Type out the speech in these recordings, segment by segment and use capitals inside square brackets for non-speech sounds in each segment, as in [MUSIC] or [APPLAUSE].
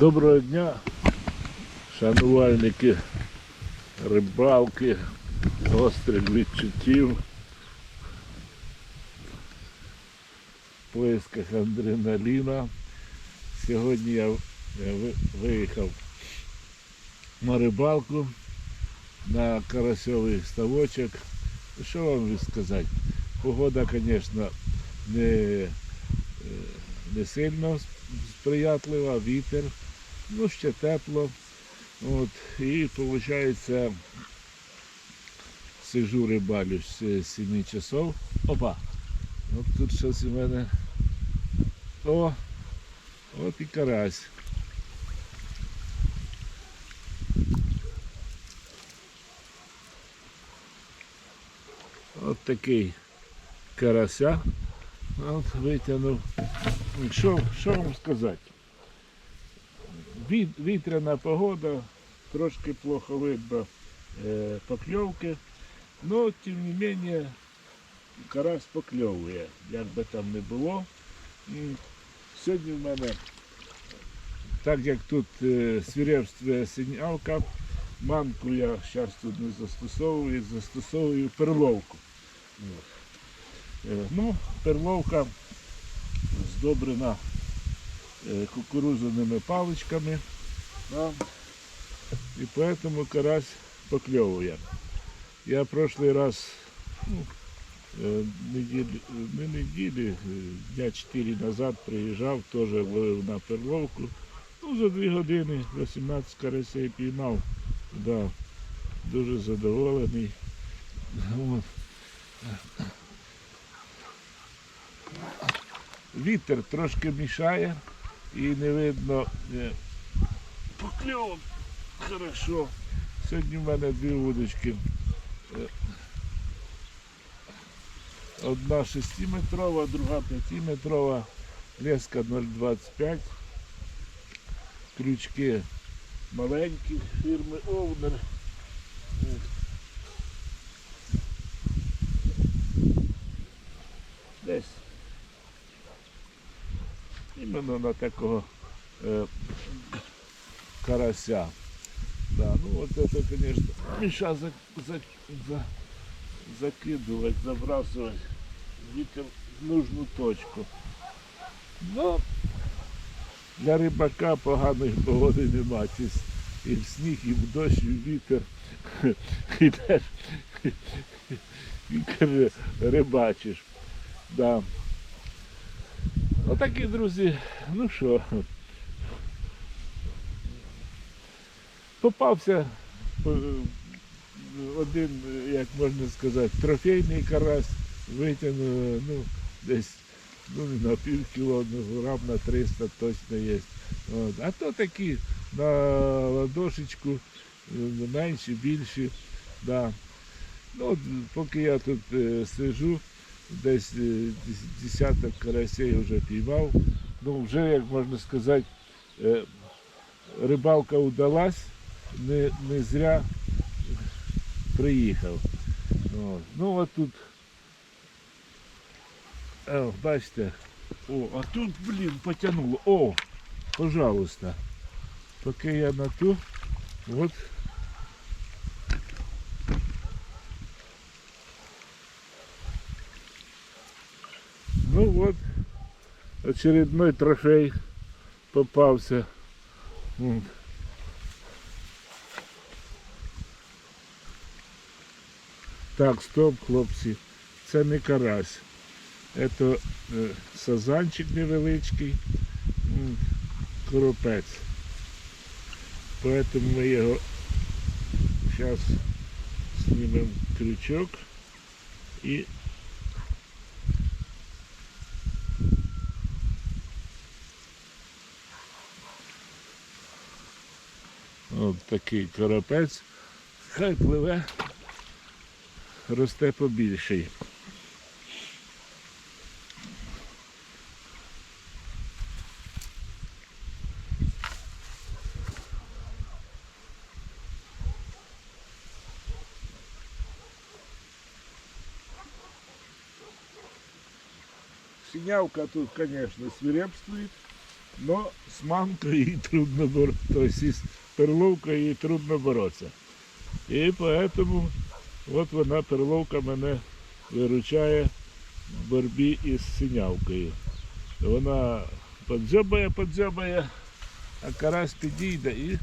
Доброго дня, шанувальники рибалки, гострих відчуттів, в поисках адреналіна. Сьогодні я виїхав на рибалку на карасьовий ставочок. Що вам сказати? Погода, звісно, не, е, не сильно сприятлива, вітер, ну ще тепло. От, і виходить, сижу рибалю з 7 часов. Опа! От тут щось у мене. О! От і карась. От такий карася. От витягнув. Що, що вам сказати? Віт, вітряна погода, трошки плохо видно е, покльовки, але тим не менше карась покльовує, як би там не було. Сьогодні в мене, так як тут е, свірепствує синявка, манку я зараз тут не застосовую, застосовую перловку. Е, Ну, перловка здобрена е, паличками. Да? І поэтому карась покльовує. Я прошлый раз, ну, е, неділі, не неділі, е, дня 4 назад приїжджав, теж ловив на перловку. Ну, за 2 години 18 карасей піймав. Да, дуже задоволений. От. Вітер трошки мішає і не видно е, покльов. Хорошо. Сьогодні в мене дві вудочки. Е, Одна 6-метрова, друга 5-метрова, леска 0,25. Крючки маленькі фірми Овнер. Десь іменно на такого е, карася. Да, ну вот это, конечно, меша за, за, за, закидывать, забрасывать ветер в нужну точку. Но для рибака поганої погоди нема. Чи с- і в сніг, і в дощ, і в вітер. Ідеш і [LAUGHS] каже, рибачиш. Да. Отакі, друзі, ну що, попався е, один, як можна сказати, трофейний карась, витягнув, е, ну, десь ну, на пів кіло, ну, грам на 300 точно є. От. А то такі на ладошечку, е, менші, більші. Да. Ну, поки я тут е, сижу, десь е, десяток карасей вже піймав. Ну, вже, як можна сказати, е, рибалка удалась, не, не зря приїхав. От. Ну от тут, о, бачите, о, а тут, блін, потягнуло. О, пожалуйста. Поки я на ту, от Ну вот, очередной трофей попался. Вот. Так, стоп, хлопці. Це не карась. Це е, сазанчик невеличкий, коропець. Поэтому ми його зараз знімемо крючок і От такий коропець. Хай пливе, росте побільший. Синявка тут, конечно, свирепствует. Но з мамкою їй трудно із перловкою їй трудно боротися. І поэтому от вона перловка мене виручає в боротьбі із синявкою. Вона подзьобає, подзьобає, а карась підійде і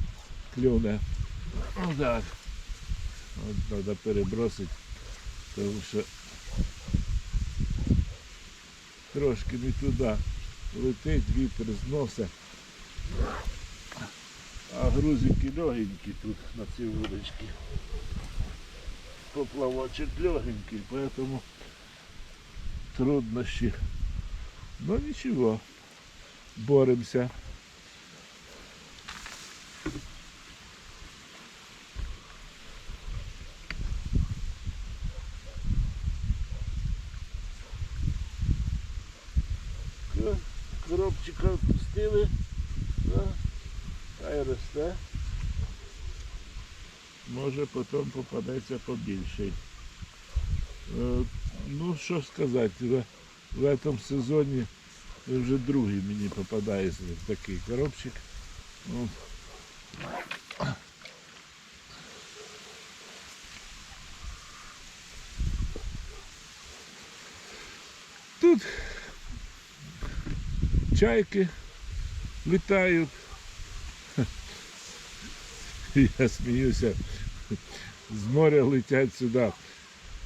клюне. Отак. От треба перебросити, тому що трошки не туди летить, вітер зносить. А грузики легенькі тут на цій вуличці. Поплавочок легенький, поэтому труднощі. Ну нічого, боремося. Коробчика відпустили. Росте. Може потім попадеться побільший. Е, Ну, що сказати, в, этом сезоні вже другий мені попадається такий коробчик. Ну, Тут чайки літають. [LAUGHS] Я сміюся. З моря летять сюди,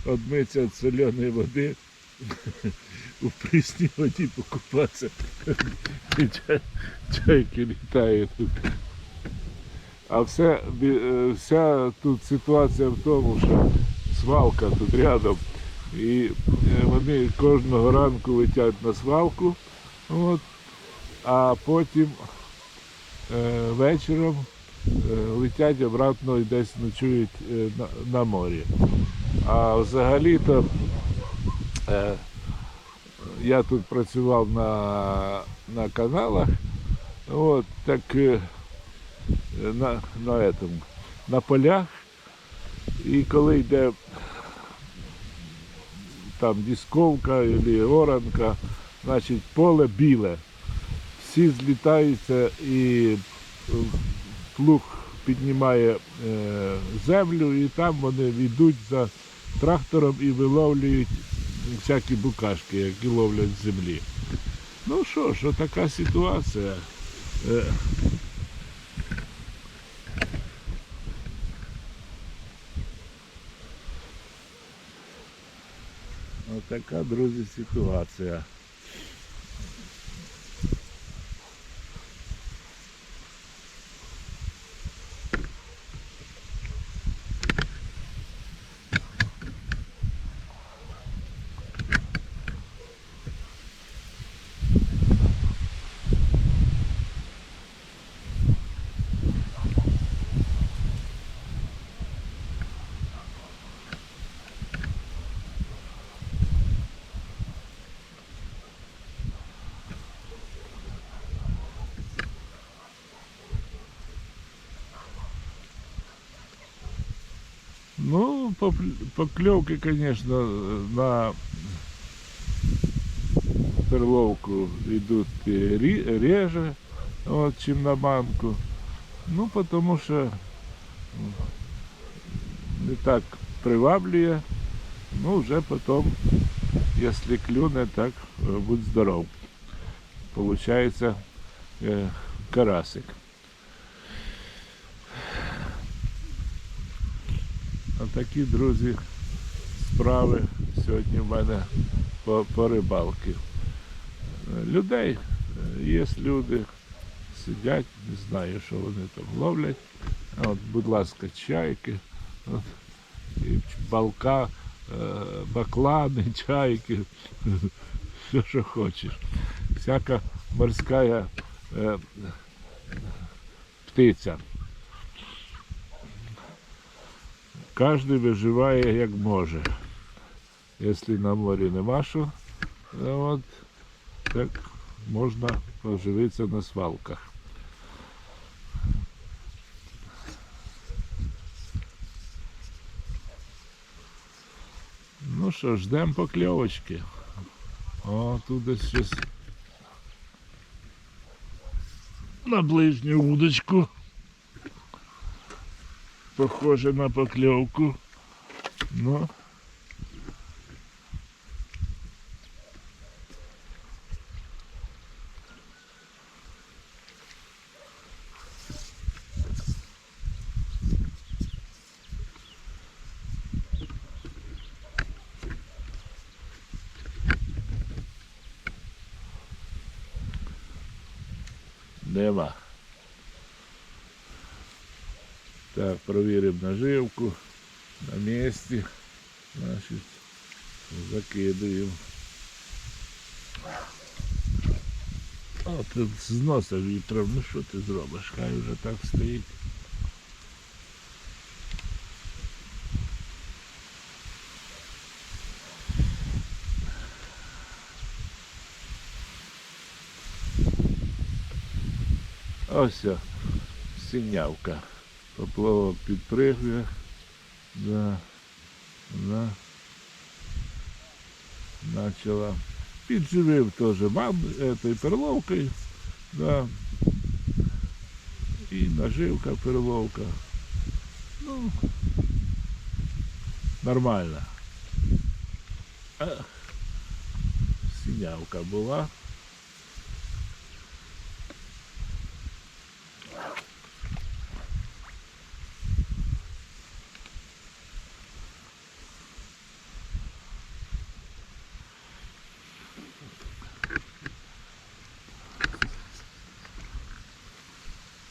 одмиться від соляної води, у прісній воді покупатися. [LAUGHS] Чайки літають тут. А все, е, вся тут ситуація в тому, що свалка тут рядом. І е, вони кожного ранку летять на свалку, от, а потім е, вечором летять обратно і десь ночують е, на, морі. А взагалі-то е, я тут працював на, на каналах, от, так е, на, на, этом, на полях, і коли йде там дисковка або оранка, значить поле біле. Всі злітаються і е, плуг піднімає е, землю і там вони йдуть за трактором і виловлюють всякі букашки, які ловлять з землі. Ну що ж, така ситуація. Е, Отака, друзі, ситуація. Ну, попл- поклевки, конечно, на перловку идут э, ри- реже, вот, чем на банку. Ну, потому что м, не так приваблює. Ну, вже потом, если клюне, так э, будь здоров. Получается э, карасик. Отакі, друзі, справи сьогодні в мене по, по рибалки. Людей, е, є люди, сидять, не знаю, що вони там ловлять. От, будь ласка, чайки, от, і балка, е, баклани, [LAUGHS] чайки, все, що хочеш. Всяка морська е, птиця. Кожен виживає як може. Якщо на морі нема що, от, так можна поживитися на свалках. Ну що, ждемо покльовочки. О, тут десь щось на ближню удочку. Похоже на покльовку. Ну. Нема. Так, провіримо наживку на місці. Значить, закидуємо. О, тут зноса вітром, ну що ти зробиш? Хай вже так стоїть. Ось о, синявка. Поплавок підпригує. Да. Да. Начала. Підживив теж мам этой перловкою. Да. І наживка перловка. Ну, нормально. А, синявка була.